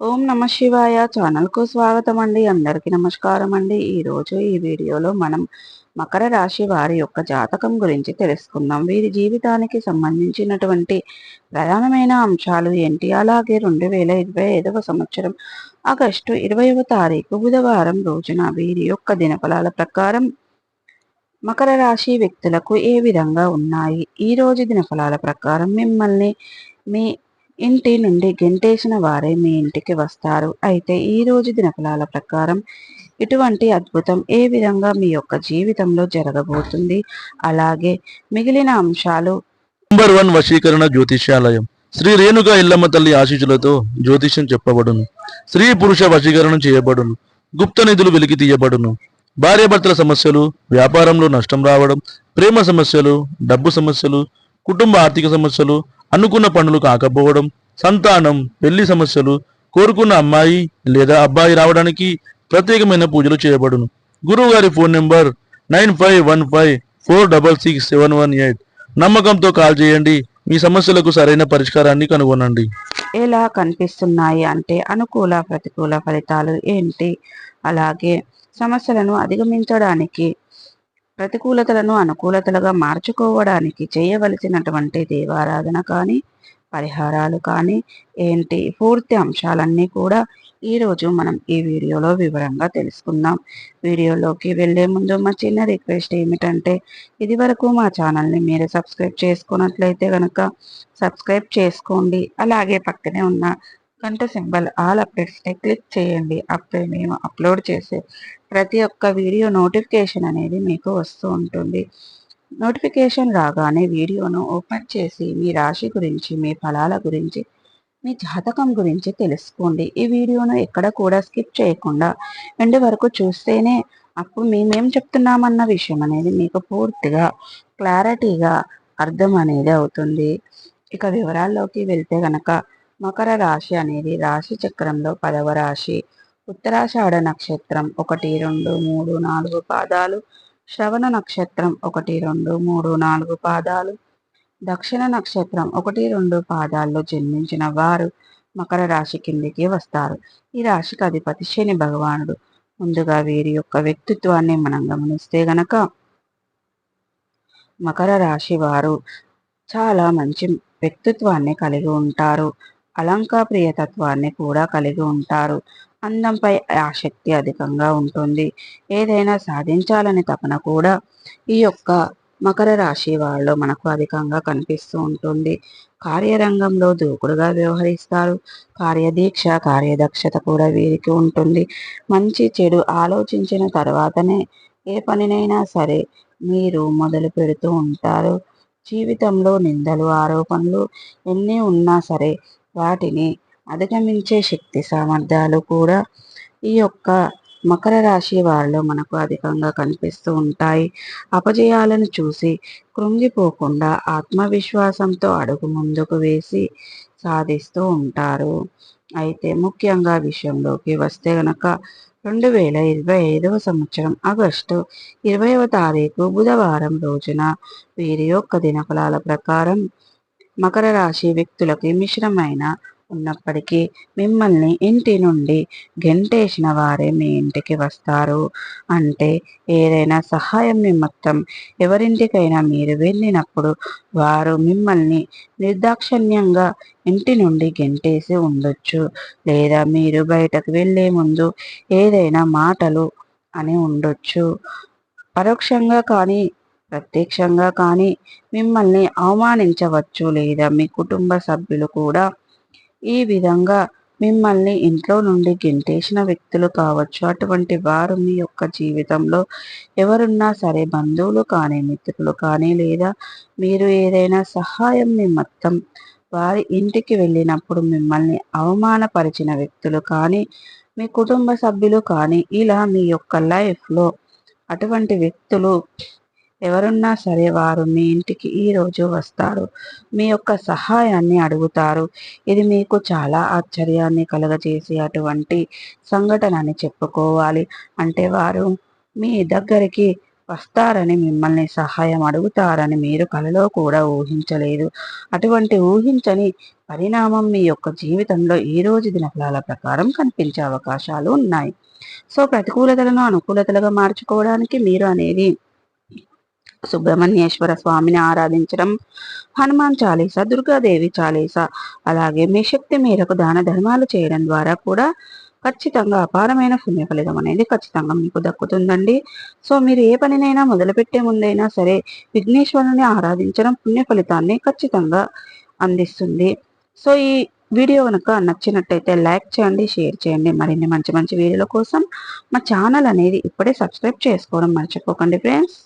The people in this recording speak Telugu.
ఓం నమ శివాయ. ఛానల్కు స్వాగతం అండి అందరికీ నమస్కారం అండి ఈరోజు ఈ వీడియోలో మనం మకర రాశి వారి యొక్క జాతకం గురించి తెలుసుకుందాం. వీరి జీవితానికి సంబంధించినటువంటి ప్రధానమైన అంశాలు ఏంటి? అలాగే రెండు వేల ఇరవై ఐదవ సంవత్సరం ఆగస్టు ఇరవైవ తారీఖు బుధవారం రోజున వీరి యొక్క దినఫలాల ప్రకారం మకర రాశి వ్యక్తులకు ఏ విధంగా ఉన్నాయి? ఈ రోజు దినఫలాల ప్రకారం మిమ్మల్ని మీ ఇంటి నుండి గెంటేసిన వారే మీ ఇంటికి వస్తారు. అయితే ఈ రోజు దినఫలాల ప్రకారం ఇటువంటి అద్భుతం ఏ విధంగా మీ యొక్క జీవితంలో జరగబోతుంది? అలాగే మిగిలిన అంశాలు? నంబర్ వన్ వశీకరణ జ్యోతిష్యాలయం. శ్రీ రేణుక ఇల్లమ్మ తల్లి ఆశీస్సులతో జ్యోతిష్యం చెప్పబడును. స్త్రీ పురుష వశీకరణం చేయబడును. గుప్త నిధులు వెలికి తీయబడును. భార్యాభర్తల సమస్యలు వ్యాపారంలో నష్టం రావడం ప్రేమ సమస్యలు డబ్బు సమస్యలు కుటుంబ ఆర్థిక సమస్యలు అనుకున్న పనులు కాకపోవడం సంతానం పెళ్ళి సమస్యలు కోరుకున్న అమ్మాయి లేదా అబ్బాయి రావడానికి ప్రత్యేకమైన పూజలు చేయబడును. గురువు గారి phone number nine five one five four double six seven one eight. నమ్మకంతో కాల్ చేయండి. మీ సమస్యలకు సరైన పరిష్కారాన్ని కనుగొనండి. ఎలా కనిపిస్తున్నాయి అంటే అనుకూల ప్రతికూల ఫలితాలు ఏంటి? అలాగే సమస్యలను అధిగమించడానికి ప్రతికూలతలను అనుకూలతలుగా మార్చుకోవడానికి చేయవలసినటువంటి దేవారాధన కానీ పరిహారాలు కానీ ఏంటి? పూర్తి అంశాలన్నీ కూడా ఈరోజు మనం ఈ వీడియోలో వివరంగా తెలుసుకుందాం. వీడియోలోకి వెళ్ళే ముందు మా చిన్న రిక్వెస్ట్ ఏమిటంటే ఇది వరకు మా ఛానల్ని మీరు సబ్స్క్రైబ్ చేసుకున్నట్లయితే కనుక సబ్స్క్రైబ్ చేసుకోండి. అలాగే పక్కనే ఉన్న గంట సింబల్ ఆల్ అప్డేట్స్ని క్లిక్ చేయండి. అప్పుడే మేము అప్లోడ్ చేసే ప్రతి ఒక్క వీడియో నోటిఫికేషన్ అనేది మీకు వస్తూ ఉంటుంది. నోటిఫికేషన్ రాగానే వీడియోను ఓపెన్ చేసి మీ రాశి గురించి మీ ఫలాల గురించి మీ జాతకం గురించి తెలుసుకోండి. ఈ వీడియోను ఎక్కడ కూడా స్కిప్ చేయకుండా ఎండు వరకు చూస్తేనే అప్పుడు మేమేం చెప్తున్నామన్న విషయం అనేది మీకు పూర్తిగా క్లారిటీగా అర్థం అనేది అవుతుంది. ఇక వివరాల్లోకి వెళ్తే గనక మకర రాశి అనేది రాశి చక్రంలో పదవ రాశి. ఉత్తరాషాఢ నక్షత్రం ఒకటి రెండు మూడు నాలుగు పాదాలు. శ్రవణ నక్షత్రం ఒకటి రెండు మూడు నాలుగు పాదాలు. దక్షిణ నక్షత్రం ఒకటి రెండు పాదాల్లో జన్మించిన వారు మకర రాశి కిందికి వస్తారు. ఈ రాశికి అధిపతి శని భగవానుడు. ముందుగా వీరి యొక్క వ్యక్తిత్వాన్ని మనం గమనిస్తే గనక మకర రాశి వారు చాలా మంచి వ్యక్తిత్వాన్ని కలిగి ఉంటారు. అలంకా ప్రియతత్వాన్ని కూడా కలిగి ఉంటారు. అందంపై ఆసక్తి అధికంగా ఉంటుంది. ఏదైనా సాధించాలని తపన కూడా ఈ యొక్క మకర రాశి వాళ్ళు మనకు అధికంగా కనిపిస్తూ ఉంటుంది. కార్యరంగంలో దూకుడుగా వ్యవహరిస్తారు. కార్యదీక్ష కార్యదక్షత కూడా వీరికి ఉంటుంది. మంచి చెడు ఆలోచించిన తర్వాతనే ఏ పనినైనా సరే మీరు మొదలు పెడుతూ ఉంటారు. జీవితంలో నిందలు ఆరోపణలు ఎన్ని ఉన్నా సరే వాటిని అధిగమించే శక్తి సామర్థ్యాలు కూడా ఈ యొక్క మకర రాశి వారిలో మనకు అధికంగా కనిపిస్తూ ఉంటాయి. అపజయాలను చూసి కృంగిపోకుండా ఆత్మవిశ్వాసంతో అడుగు ముందుకు వేసి సాధిస్తూ ఉంటారు. అయితే ముఖ్యంగా విషయంలోకి వస్తే గనక రెండు వేల ఇరవై ఐదవ సంవత్సరం ఆగస్టు ఇరవైవ తారీఖు బుధవారం రోజున వీరి యొక్క దినఫలాల ప్రకారం మకర రాశి వ్యక్తులకి మిశ్రమైన ఉన్నప్పటికీ మిమ్మల్ని ఇంటి నుండి గెంటేసిన వారే మీ ఇంటికి వస్తారు. అంటే ఏదైనా సహాయం నిమిత్తం ఎవరింటికైనా మీరు వెళ్ళినప్పుడు వారు మిమ్మల్ని నిర్దాక్షణ్యంగా ఇంటి నుండి గెంటేసి ఉండొచ్చు. లేదా మీరు బయటకు వెళ్ళే ముందు ఏదైనా మాటలు అని ఉండొచ్చు. పరోక్షంగా కానీ ప్రత్యక్షంగా కానీ మిమ్మల్ని అవమానించవచ్చు లేదా మీ కుటుంబ సభ్యులు కూడా ఈ విధంగా మిమ్మల్ని ఇంట్లో నుండి గెంటేసిన వ్యక్తులు కావచ్చు. అటువంటి వారు మీ యొక్క జీవితంలో ఎవరున్నా సరే బంధువులు కానీ మిత్రులు కానీ లేదా మీరు ఏదైనా సహాయం మీ మొత్తం వారి ఇంటికి వెళ్ళినప్పుడు మిమ్మల్ని అవమానపరిచిన వ్యక్తులు కానీ మీ కుటుంబ సభ్యులు కానీ ఇలా మీ యొక్క లైఫ్లో అటువంటి వ్యక్తులు ఎవరున్నా సరే వారు మీ ఇంటికి ఈరోజు వస్తారు. మీ యొక్క సహాయాన్ని అడుగుతారు. ఇది మీకు చాలా ఆశ్చర్యాన్ని కలగజేసే అటువంటి సంఘటన అని చెప్పుకోవాలి. అంటే వారు మీ దగ్గరికి వస్తారని మిమ్మల్ని సహాయం అడుగుతారని మీరు కలలో కూడా ఊహించలేదు. అటువంటి ఊహించని పరిణామం మీ యొక్క జీవితంలో ఈ రోజు దినఫలాల ప్రకారం కనిపించే అవకాశాలు ఉన్నాయి. సో ప్రతికూలతలను అనుకూలతలుగా మార్చుకోవడానికి మీరు అనేది సుబ్రహ్మణ్యేశ్వర స్వామిని ఆరాధించడం హనుమాన్ చాలీసా దుర్గాదేవి చాలీస అలాగే మీ శక్తి మేరకు దాన ధర్మాలు చేయడం ద్వారా కూడా ఖచ్చితంగా అపారమైన పుణ్య ఫలితం అనేది ఖచ్చితంగా మీకు దక్కుతుందండి. సో మీరు ఏ పనినైనా మొదలుపెట్టే ముందైనా సరే విఘ్నేశ్వరుని ఆరాధించడం పుణ్య ఫలితాన్ని ఖచ్చితంగా అందిస్తుంది. సో ఈ వీడియో కనుక నచ్చినట్టయితే లైక్ చేయండి షేర్ చేయండి. మరిన్ని మంచి మంచి వీడియోల కోసం మా ఛానల్ అనేది ఇప్పుడే సబ్స్క్రైబ్ చేసుకోవడం మర్చిపోకండి ఫ్రెండ్స్.